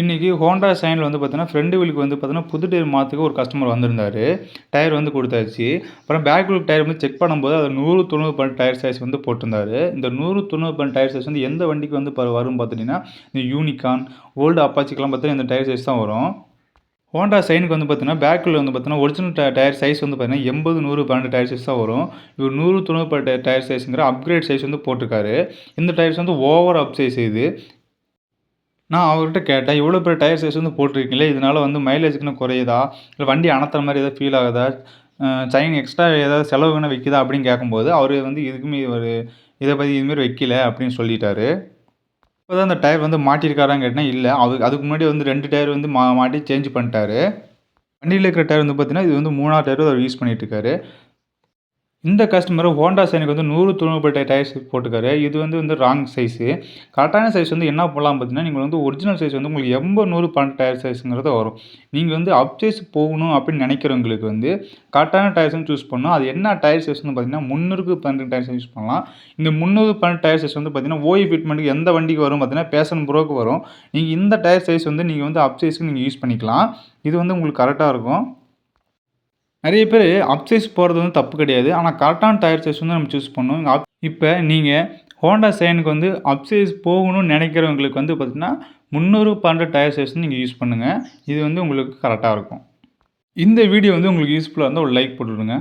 இன்றைக்கி ஹோண்டா சைனில் வந்து பார்த்தீங்கன்னா ஃப்ரண்ட் வீலுக்கு வந்து பார்த்தீங்கன்னா புது டயர் மாற்றுக்கு ஒரு கஸ்டமர் வந்திருந்தார். டயர் வந்து கொடுத்தாச்சு. அப்புறம் பேக் வீல் டயர் வந்து செக் பண்ணும்போது அதில் நூறு தொண்ணூறு பன் டயர் சைஸ் வந்து போட்டிருந்தாரு. இந்த நூறு தொண்ணூறு பன் டயர் சைஸ் வந்து எந்த வண்டிக்கு வந்து பரவ வரும் பார்த்துட்டிங்கன்னா இந்த யூனிகான் ஓல்டு அப்பாச்சிக்கெலாம் பார்த்தீங்கன்னா இந்த டயர் சைஸ் தான் வரும். ஹோண்டா சைனுக்கு வந்து பார்த்தீங்கன்னா பேக்கில் வந்து பார்த்தீங்கன்னா ஒரிஜினல் டயர் சைஸ் வந்து பார்த்தீங்கன்னா எண்பது நூறு பன்னெண்டு டயர் சைஸ் தான் வரும். இவர் நூறு தொண்ணூறு டயர் சைஸுங்கிற அப்கிரேட் சைஸ் வந்து போட்டிருக்காரு. இந்த டயர்ஸ் வந்து ஓவர் அப் சைஸ் இது. நான் அவர்கிட்ட கேட்டேன் இவ்வளோ பெரிய டயர் சைஸ் வந்து போட்டிருக்கீங்களே இதனால் வந்து மைலேஜுக்குன்னு குறையுதா? இல்லை வண்டி அணத்துற மாதிரி எதாவது ஃபீல் ஆகுதா? செயின் எக்ஸ்ட்ரா ஏதாவது செலவு வேணால் வைக்குதா? அப்படின்னு கேட்கும்போது அவர் வந்து இதுக்குமே ஒரு இதை பற்றி இதுமாரி வைக்கல அப்படின்னு சொல்லிட்டாரு. இப்போ தான் அந்த டயர் வந்து மாட்டியிருக்காரான்னு கேட்டால் இல்லை அது அதுக்கு முன்னாடி வந்து ரெண்டு டயர் வந்து மா மாட்டி சேஞ்ச் பண்ணிட்டாரு. வண்டியில் இருக்கிற டயர் வந்து பார்த்தீங்கன்னா இது வந்து மூணாவது டயர் அவர் யூஸ் பண்ணிகிட்டு இருக்காரு இந்த கஸ்டமர் ஹோண்டா சைனுக்கு வந்து நூறு தொண்ணூறு டயர்ஸ் போட்டுக்காரு. இது வந்து வந்து ராங் சைஸு கரெக்டான சைஸ் வந்து என்ன பண்ணலாம் பார்த்தீங்கன்னா நீங்கள் வந்து ஒரிஜினல் சைஸ் வந்து உங்களுக்கு எண்பது நூறு பன்னெண்டு டயர் சைஸுங்கிறது வரும். நீங்கள் வந்து அப் சைஸ் போகணும் அப்படின்னு நினைக்கிறவங்களுக்கு வந்து கரெக்டான டயர்ஸ்னு சூஸ் பண்ணணும். அது என்ன டயர் சைஸ் வந்து பார்த்தீங்கன்னா முந்நூறுக்கு பன்னெண்டு டயர் சைஸ் யூஸ் பண்ணலாம். இந்த முந்நூறு பன்னெண்டு டயர் சைஸ் வந்து பார்த்தீங்கன்னா ஓய் ஃபிட்மெண்ட்டுக்கு எந்த வண்டிக்கு வரும் பார்த்தீங்கன்னா பேஷன் ப்ரோக்கு வரும். நீங்கள் இந்த டயர் சைஸ் வந்து நீங்கள் வந்து அப் சைஸுக்கு நீங்கள் யூஸ் பண்ணிக்கலாம். இது வந்து உங்களுக்கு கரெக்டாக இருக்கும். நிறைய பேர் அப் சைஸ் போகிறது வந்து தப்பு கிடையாது. ஆனால் கரெக்டான டயர் சைஸ் வந்து நம்ம சூஸ் பண்ணணும். அப் இப்போ நீங்கள் ஹோண்டா சைனுக்கு வந்து அப் சைஸ் போகணும்னு நினைக்கிறவங்களுக்கு வந்து பார்த்திங்கன்னா முந்நூறு பன்னெண்டு டயர் சைஸ் நீங்கள் யூஸ் பண்ணுங்கள் இது வந்து உங்களுக்கு கரெக்டாக இருக்கும். இந்த வீடியோ வந்து உங்களுக்கு யூஸ்ஃபுல்லாக இருந்தால் ஒரு லைக் போட்டுவிடுங்க